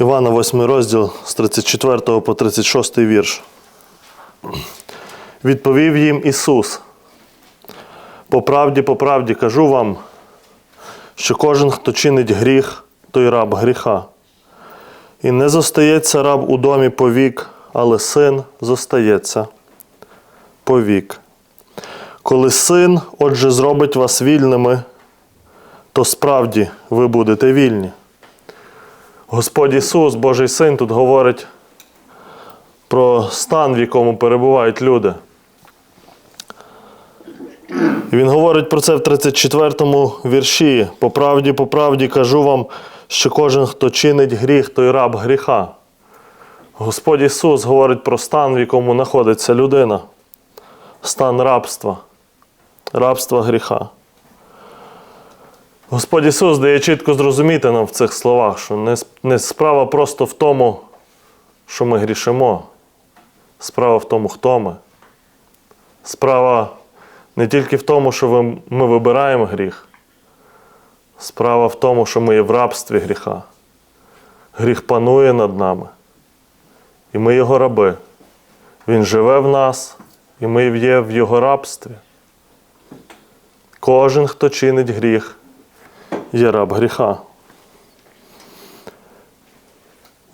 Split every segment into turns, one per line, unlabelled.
Івана, 8 розділ з 34 по 36 вірш. Відповів їм Ісус. По правді, по правді кажу вам, що кожен, хто чинить гріх, той раб гріха. І не зостається раб у домі повік, але син зостається повік. Коли син, отже, зробить вас вільними, то справді ви будете вільні. Господь Ісус, Божий Син, тут говорить про стан, в якому перебувають люди. І Він говорить про це в 34-му вірші. По правді, по правді кажу вам, що кожен, хто чинить гріх, той раб гріха. Господь Ісус говорить про стан, в якому знаходиться людина. Стан рабства, рабства гріха. Господь Ісус дає чітко зрозуміти нам в цих словах, що не, справа просто в тому, що ми грішимо. Справа в тому, хто ми. Справа не тільки в тому, що ми вибираємо гріх. Справа в тому, що ми є в рабстві гріха. Гріх панує над нами. І ми його раби. Він живе в нас, і ми є в його рабстві. Кожен, хто чинить гріх, є раб гріха.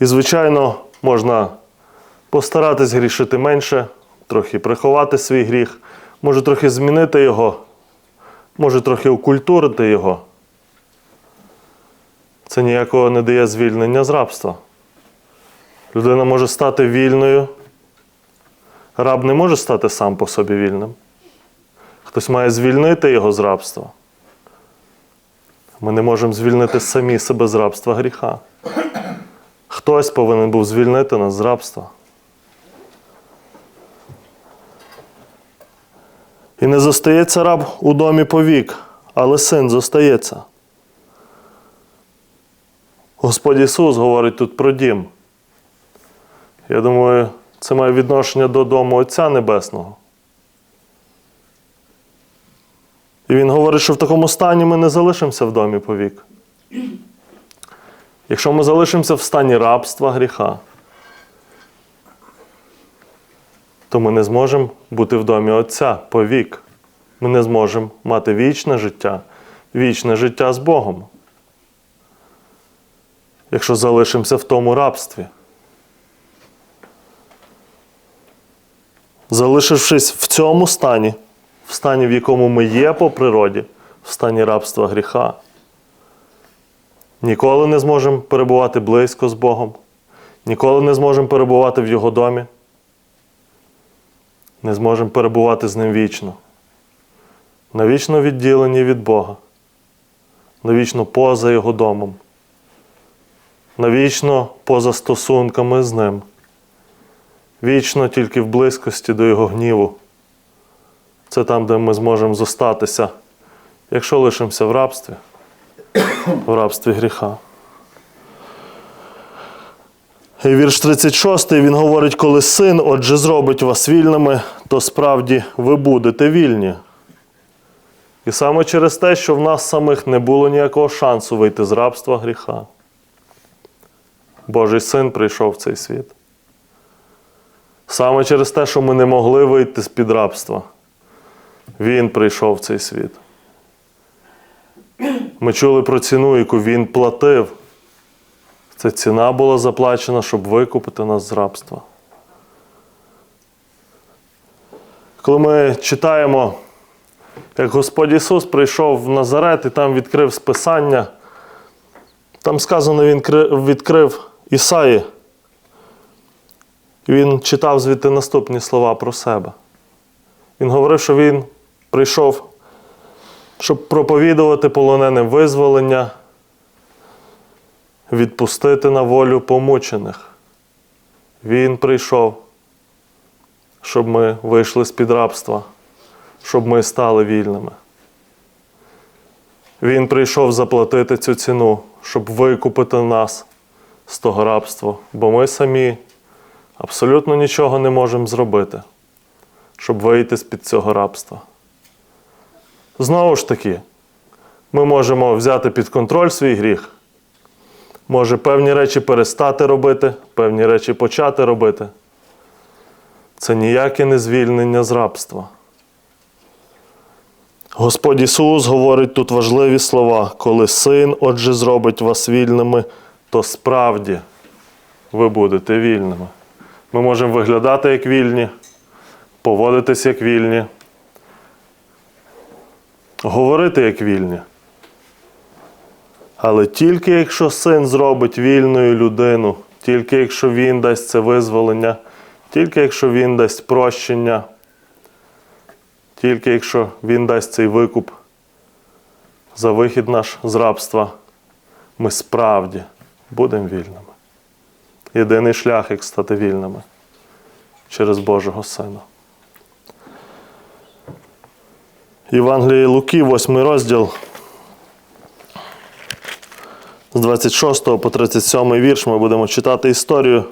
І, звичайно, можна постаратись грішити менше, трохи приховати свій гріх, може трохи змінити його, може трохи окультурити його. Це ніякого не дає звільнення з рабства. Людина може стати вільною. Раб не може стати сам по собі вільним. Хтось має звільнити його з рабства. Ми не можемо звільнити самі себе з рабства гріха. Хтось повинен був звільнити нас з рабства. І не зостається раб у домі повік, але син зостається. Господь Ісус говорить тут про дім. Я думаю, це має відношення до дому Отця Небесного. І він говорить, що в такому стані ми не залишимося в домі повік. Якщо ми залишимося в стані рабства гріха, то ми не зможемо бути в домі Отця повік. Ми не зможемо мати вічне життя, вічне життя з Богом. Якщо залишимося в тому рабстві. Залишившись в цьому стані, в стані, в якому ми є по природі, в стані рабства гріха, ніколи не зможемо перебувати близько з Богом, ніколи не зможемо перебувати в Його домі, не зможемо перебувати з Ним вічно. Навічно відділені від Бога, навічно поза Його домом, навічно поза стосунками з Ним, вічно тільки в близькості до Його гніву. Це там, де ми зможемо зостатися, якщо лишимося в рабстві, в рабстві гріха. І вірш 36 він говорить, коли син, отже, зробить вас вільними, то справді ви будете вільні. І саме через те, що в нас самих не було ніякого шансу вийти з рабства гріха. Божий син прийшов в цей світ. Саме через те, що ми не могли вийти з-під рабства. Він прийшов в цей світ. Ми чули про ціну, яку він платив. Ця ціна була заплачена, щоб викупити нас з рабства. Коли ми читаємо, як Господь Ісус прийшов в Назарет і там відкрив списання, там сказано, Він відкрив Ісаї. Він читав звідти наступні слова про себе. Він говорив, що він прийшов, щоб проповідувати полоненим визволення, відпустити на волю помучених. Він прийшов, щоб ми вийшли з-під рабства, щоб ми стали вільними. Він прийшов заплатити цю ціну, щоб викупити нас з того рабства, бо ми самі абсолютно нічого не можемо зробити, щоб вийти з-під цього рабства. Знову ж таки, ми можемо взяти під контроль свій гріх, Може певні речі перестати робити, певні речі почати робити. Це ніяке не звільнення з рабства. Господь Ісус говорить тут важливі слова. Коли син, отже, зробить вас вільними, то справді ви будете вільними. Ми можемо виглядати як вільні, поводитись як вільні, говорити як вільні. Але тільки якщо син зробить вільною людину, тільки якщо він дасть це визволення, тільки якщо він дасть прощення, тільки якщо він дасть цей викуп за вихід наш з рабства, ми справді будемо вільними. Єдиний шлях, як стати вільними через Божого Сина. Євангеліє Луки, 8 розділ. З 26 по 37 вірш ми будемо читати історію,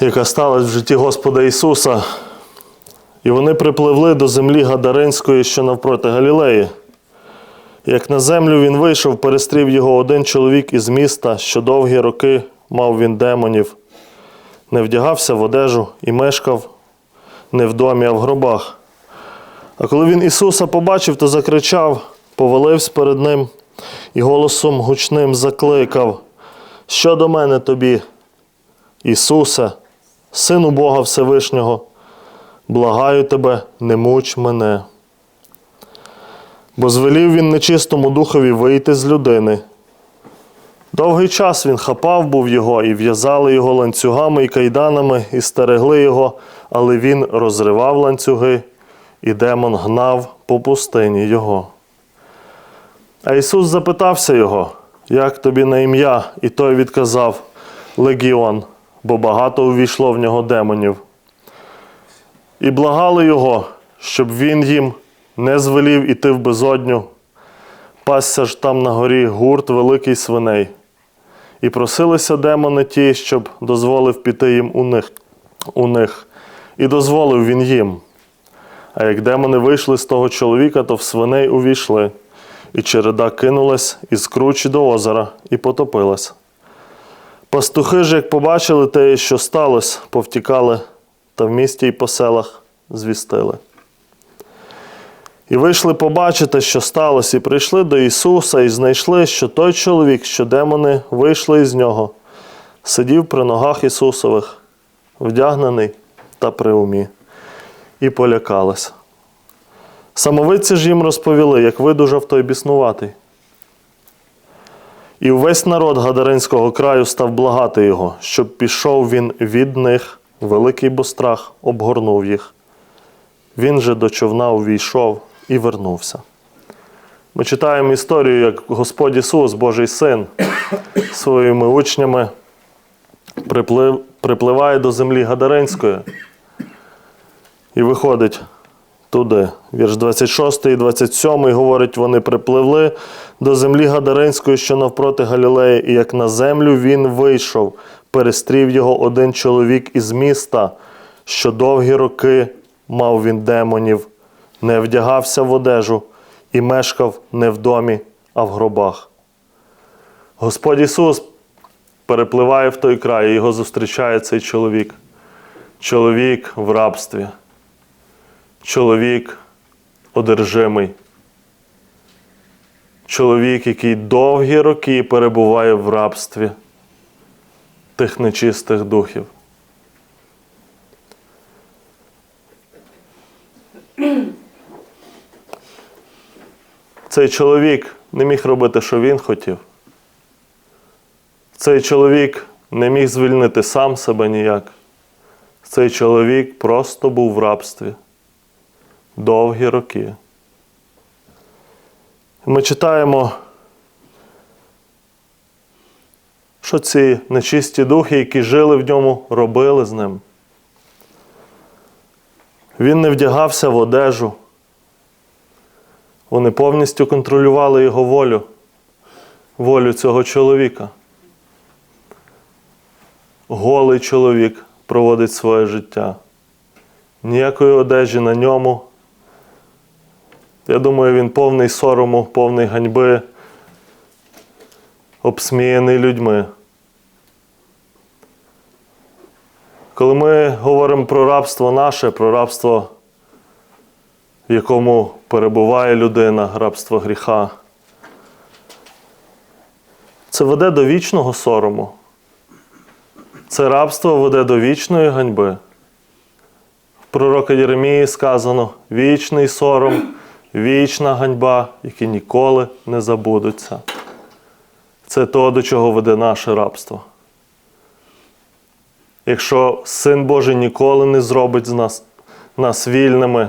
яка сталася в житті Господа Ісуса. І вони припливли до землі Гадаринської, що навпроти Галілеї. Як на землю він вийшов, перестрів його один чоловік із міста, що довгі роки мав він демонів, не вдягався в одежу і мешкав не в домі, а в гробах. А коли він Ісуса побачив, то закричав, повалився перед ним і голосом гучним закликав: Що до мене тобі, Ісусе, Сину Бога Всевишнього, благаю тебе, не муч мене. Бо звелів він нечистому духові вийти з людини. Довгий час він хапав був його, і в'язали його ланцюгами і кайданами, і стерегли його, але він розривав ланцюги, і демон гнав по пустині його. А Ісус запитався його, як тобі на ім'я, і той відказав Легіон, бо багато увійшло в нього демонів. І благали його, щоб він їм не звелів іти в безодню, пасся ж там на горі гурт великий свиней. І просилися демони ті, щоб дозволив піти їм у них, у них. І дозволив він їм. А як демони вийшли з того чоловіка, то в свиней увійшли, і череда кинулась із кручі до озера і потопилась. Пастухи ж, як побачили те, що сталося, повтікали, та в місті й по селах звістили. І вийшли побачити, що сталося, і прийшли до Ісуса, і знайшли, що той чоловік, що демони вийшли із нього, сидів при ногах Ісусових, вдягнений та при умі, і полякалися. Самовидці ж їм розповіли, як видужав той біснуватий. І увесь народ Гадаринського краю став благати його, щоб пішов він від них, великий бо страх обгорнув їх. Він же до човна увійшов і вернувся. Ми читаємо історію, як Господь Ісус, Божий Син, своїми учнями приплив, припливає до землі Гадаринської і виходить туди. Вірш 26 і 27 говорить, вони припливли до землі Гадаринської, що навпроти Галілеї, і як на землю він вийшов, перестрів його один чоловік із міста, що довгі роки мав він демонів, не вдягався в одежу і мешкав не в домі, а в гробах. Господь Ісус перепливає в той край, і його зустрічає цей чоловік. Чоловік в рабстві. Чоловік одержимий. Чоловік, який довгі роки перебуває в рабстві тих нечистих духів. Цей чоловік не міг робити, що він хотів. Цей чоловік не міг звільнити сам себе ніяк. Цей чоловік просто був в рабстві довгі роки. Ми читаємо, що ці нечисті духи, які жили в ньому, робили з ним. Він не вдягався в одежу. Вони повністю контролювали його волю, волю цього чоловіка. Голий чоловік проводить своє життя. Ніякої одежі на ньому. Я думаю, він повний сорому, повний ганьби. обсміяний людьми. Коли ми говоримо про рабство наше, про рабство, в якому перебуває людина, рабство гріха, це веде до вічного сорому. Це рабство веде до вічної ганьби. В пророка Єремії сказано вічний сором, вічна ганьба, які ніколи не забудуться. Це то, до чого веде наше рабство. Якщо Син Божий ніколи не зробить з нас, нас вільними,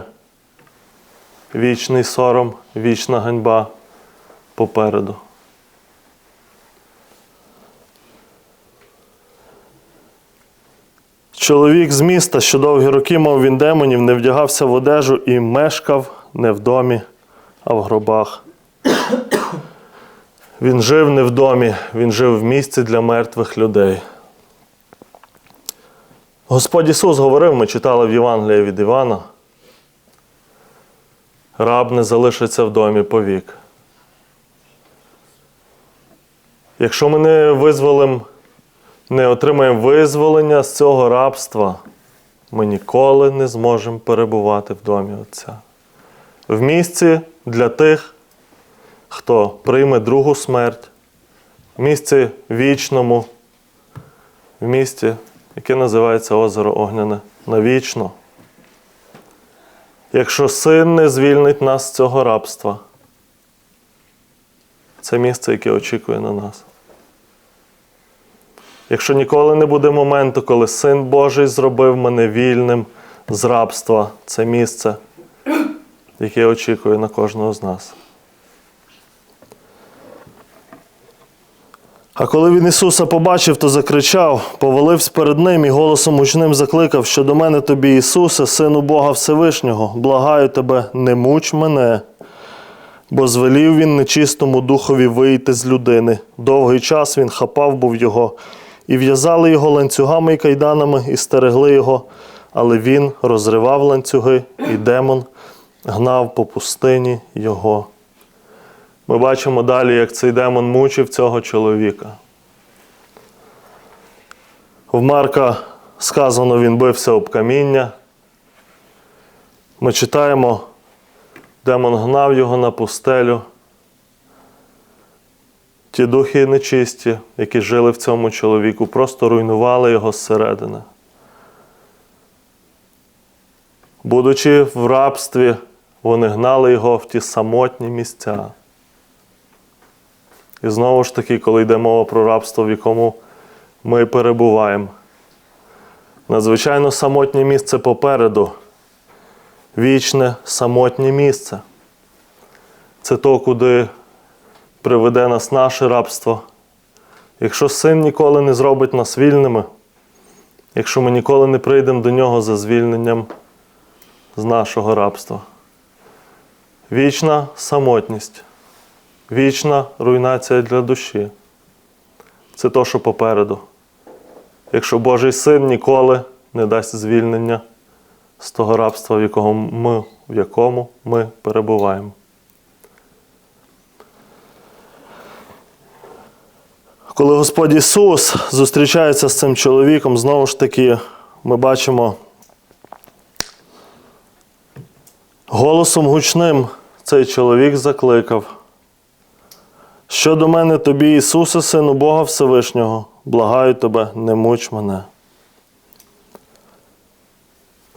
вічний сором, вічна ганьба попереду. Чоловік з міста, що довгі роки мав він демонів, не вдягався в одежу і мешкав не в домі, а в гробах. Він жив не в домі, він жив в місці для мертвих людей. Господь Ісус говорив, ми читали в Євангелії від Івана. Раб не залишиться в домі повік. Якщо ми не визволимо, не отримаємо визволення з цього рабства, ми ніколи не зможемо перебувати в домі Отця. В місці для тих, хто прийме другу смерть, в місці вічному, в місті, яке називається озеро Огняне, навічно. Якщо син не звільнить нас з цього рабства, це місце, яке очікує на нас. Якщо ніколи не буде моменту, коли Син Божий зробив мене вільним з рабства, це місце, яке очікує на кожного з нас. А коли він Ісуса побачив, то закричав, повалився перед ним і голосом гучним закликав, що до мене тобі, Ісусе, Сину Бога Всевишнього, благаю тебе, не муч мене. Бо звелів він нечистому духові вийти з людини. Довгий час він хапав був його, і в'язали його ланцюгами і кайданами, і стерегли його, але він розривав ланцюги, і демон гнав по пустині його. Ми бачимо далі, як цей демон мучив цього чоловіка. В Марка сказано, він бився об каміння. Ми читаємо, демон гнав його на пустелю. Ті духи нечисті, які жили в цьому чоловіку, просто руйнували його зсередини. Будучи в рабстві, вони гнали його в ті самотні місця. І знову ж таки, коли йде мова про рабство, в якому ми перебуваємо, надзвичайно самотнє місце попереду, вічне самотнє місце. Це то, куди приведе нас наше рабство. Якщо син ніколи не зробить нас вільними, якщо ми ніколи не прийдемо до нього за звільненням з нашого рабства. Вічна самотність, вічна руйнація для душі. Це то, що попереду. Якщо Божий син ніколи не дасть звільнення з того рабства, в якому ми, в якому ми перебуваємо. Коли Господь Ісус зустрічається з цим чоловіком, знову ж таки, ми бачимо голосом гучним цей чоловік закликав. Що до мене тобі, Ісусе, Сину Бога Всевишнього, благаю тебе, не муч мене.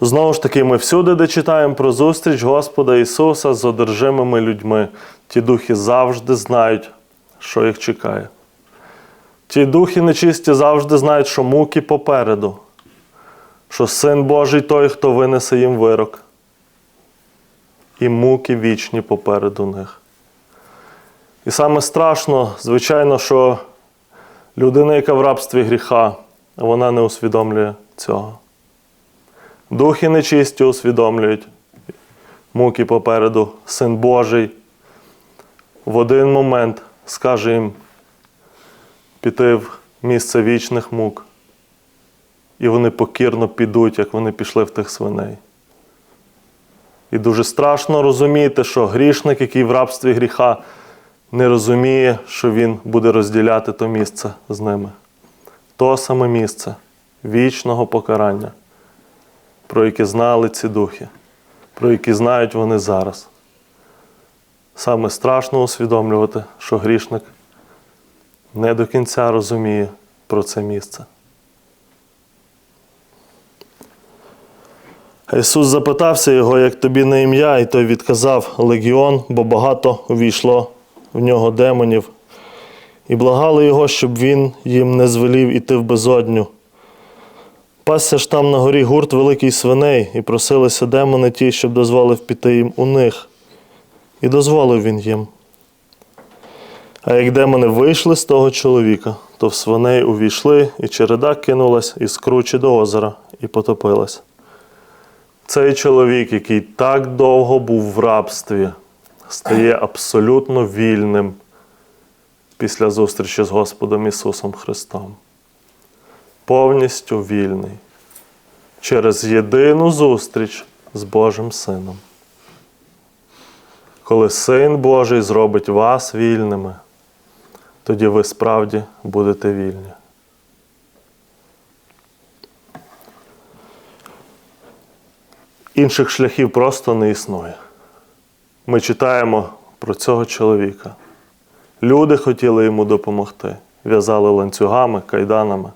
Знову ж таки, ми всюди, де читаємо про зустріч Господа Ісуса з одержимими людьми, ті духи завжди знають, що їх чекає. Ті духи нечисті завжди знають, що муки попереду, що Син Божий той, хто винесе їм вирок. І муки вічні попереду них. І саме страшно, звичайно, що людина, яка в рабстві гріха, вона не усвідомлює цього. Духи нечисті усвідомлюють муки попереду, Син Божий в один момент скаже їм піти в місце вічних мук. І вони покірно підуть, як вони пішли в тих свиней. І дуже страшно розуміти, що грішник, який в рабстві гріха, не розуміє, що він буде розділяти то місце з ними. То саме місце вічного покарання, про яке знали ці духи, про які знають вони зараз. Саме страшно усвідомлювати, що грішник не до кінця розуміє про це місце. Ісус запитався його, як тобі на ім'я, і той відказав легіон, бо багато увійшло в нього демонів, і благали його, щоб він їм не звелів іти в безодню. Пасся ж там на горі гурт великий свиней, і просилися демони ті, щоб дозволив піти їм у них. І дозволив він їм. А як демони вийшли з того чоловіка, то в свиней увійшли, і череда кинулась із кручі до озера і потопилась. Цей чоловік, який так довго був в рабстві, стає абсолютно вільним після зустрічі з Господом Ісусом Христом. Повністю вільний через єдину зустріч з Божим Сином. Коли Син Божий зробить вас вільними, тоді ви справді будете вільні. Інших шляхів просто не існує. Ми читаємо про цього чоловіка. Люди хотіли йому допомогти, в'язали ланцюгами, кайданами,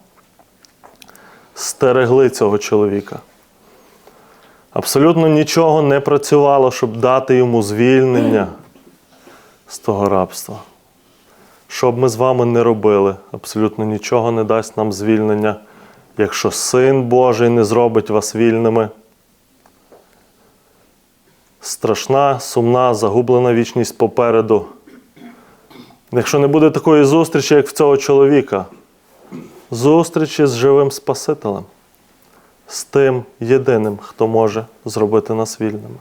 стерегли цього чоловіка. Абсолютно нічого не працювало, щоб дати йому звільнення з того рабства. Що б ми з вами не робили, абсолютно нічого не дасть нам звільнення, якщо Син Божий не зробить вас вільними. Страшна, сумна, загублена вічність попереду. Якщо не буде такої зустрічі, як в цього чоловіка, зустрічі з живим Спасителем, з тим єдиним, хто може зробити нас вільними.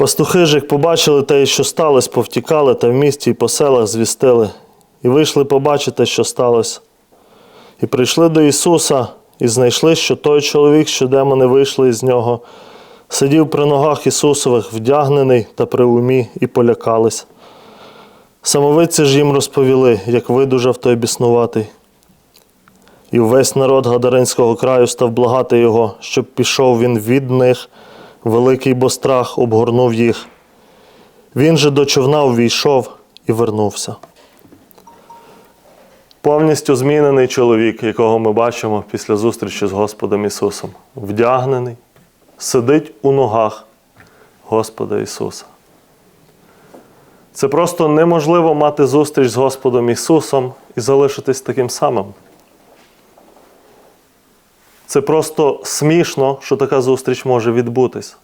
Пастухи ж, як побачили те, що сталося, повтікали та в місті і по селах звістили, і вийшли побачити, що сталося. І прийшли до Ісуса і знайшли, що той чоловік, що демони вийшли із нього, сидів при ногах Ісусових, вдягнений та при умі, і полякались. Самовиці ж їм розповіли, як видужав той біснуватий. І весь народ Гадаринського краю став благати його, щоб пішов він від них, великий бо страх обгорнув їх. Він же до човна увійшов і вернувся. Повністю змінений чоловік, якого ми бачимо після зустрічі з Господом Ісусом, вдягнений, сидить у ногах Господа Ісуса. Це просто неможливо мати зустріч з Господом Ісусом і залишитись таким самим. Це просто смішно, що така зустріч може відбутись.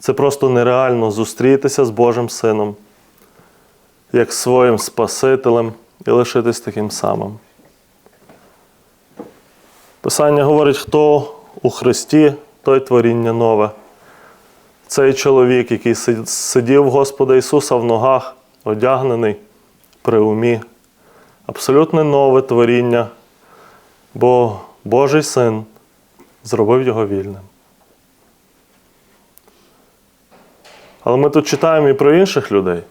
Це просто нереально зустрітися з Божим Сином, як своїм Спасителем і лишитись таким самим. Писання говорить, хто у Христі, той творіння нове. Цей чоловік, який сидів Господа Ісуса в ногах, одягнений при умі, абсолютно нове творіння, бо Божий син зробив його вільним. Але ми тут читаємо і про інших людей.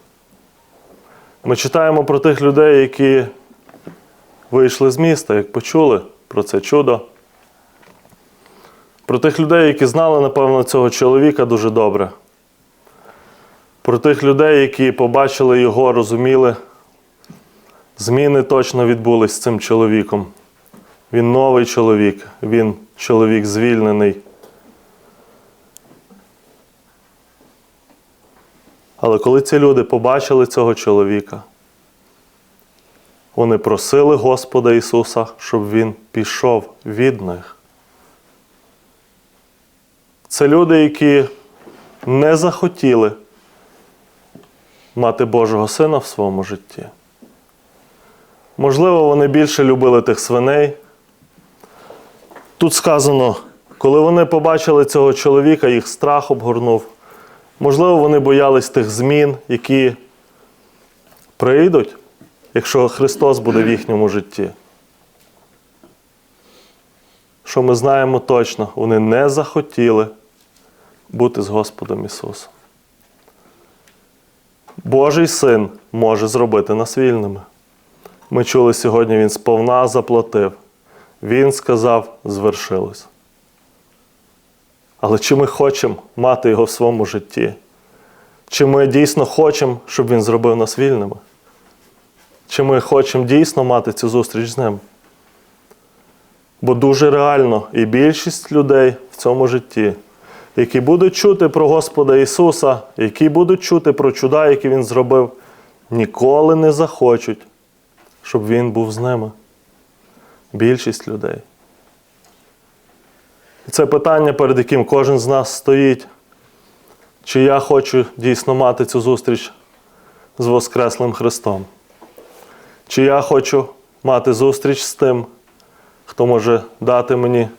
Ми читаємо про тих людей, які вийшли з міста, як почули про це чудо. Про тих людей, які знали, напевно, цього чоловіка дуже добре. Про тих людей, які побачили його, розуміли, зміни точно відбулись з цим чоловіком. Він новий чоловік, він чоловік звільнений. Але коли ці люди побачили цього чоловіка, вони просили Господа Ісуса, щоб Він пішов від них. Це люди, які не захотіли мати Божого Сина в своєму житті. Можливо, вони більше любили тих свиней. Тут сказано, коли вони побачили цього чоловіка, їх страх обгорнув. Можливо, вони боялись тих змін, які прийдуть, якщо Христос буде в їхньому житті. Що ми знаємо точно, вони не захотіли бути з Господом Ісусом. Божий син може зробити нас вільними. Ми чули сьогодні, він сповна заплатив. Він сказав, звершилось. Але чи ми хочемо мати його в своєму житті? Чи ми дійсно хочемо, щоб він зробив нас вільними? Чи ми хочемо дійсно мати цю зустріч з ним? Бо дуже реально і більшість людей в цьому житті, які будуть чути про Господа Ісуса, які будуть чути про чуда, які Він зробив, ніколи не захочуть, щоб Він був з ними. Більшість людей. І це питання, перед яким кожен з нас стоїть. Чи я хочу дійсно мати цю зустріч з Воскреслим Христом? Чи я хочу мати зустріч з тим, хто може дати мені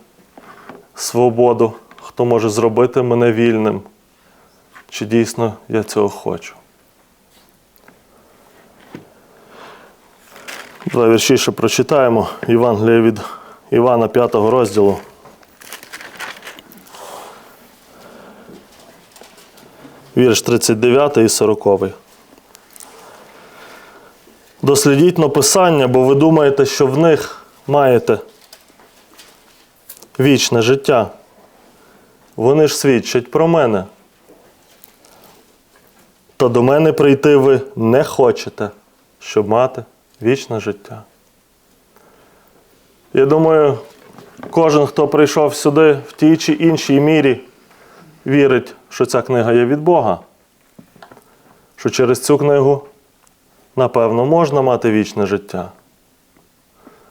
свободу, хто може зробити мене вільним? Чи дійсно я цього хочу? Два вірші ще прочитаємо Євангеліє від Івана 5 розділу. Вірш 39 і 40. Дослідіть но Писання, бо ви думаєте, що в них маєте вічне життя. Вони ж свідчать про мене. Та до мене прийти ви не хочете, щоб мати вічне життя. Я думаю, кожен, хто прийшов сюди в тій чи іншій мірі, вірить, що ця книга є від Бога. Що через цю книгу, напевно, можна мати вічне життя.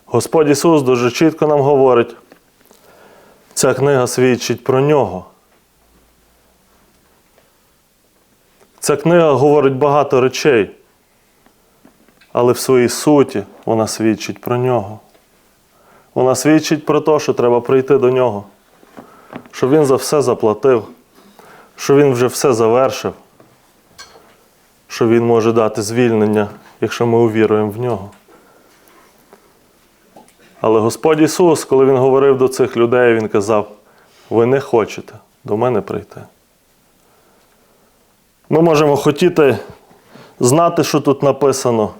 Господь Ісус дуже чітко нам говорить, ця книга свідчить про нього. Ця книга говорить багато речей, але в своїй суті вона свідчить про нього. Вона свідчить про те, що треба прийти до нього, що Він за все заплатив, що Він вже все завершив, що Він може дати звільнення, якщо ми увіруємо в нього. Але Господь Ісус, коли Він говорив до цих людей, Він казав: ви не хочете до мене прийти. Ми можемо хотіти знати, що тут написано,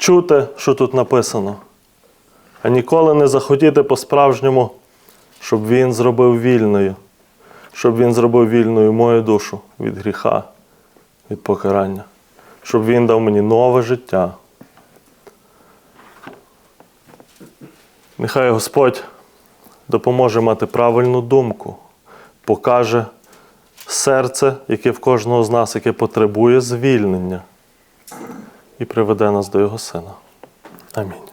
чути, що тут написано, а ніколи не захотіти по-справжньому, щоб Він зробив вільною, щоб Він зробив вільною мою душу від гріха, від покарання, щоб Він дав мені нове життя. Нехай Господь допоможе мати правильну думку, покаже серце, яке в кожного з нас, яке потребує звільнення, і приведе нас до Його Сина. Амінь.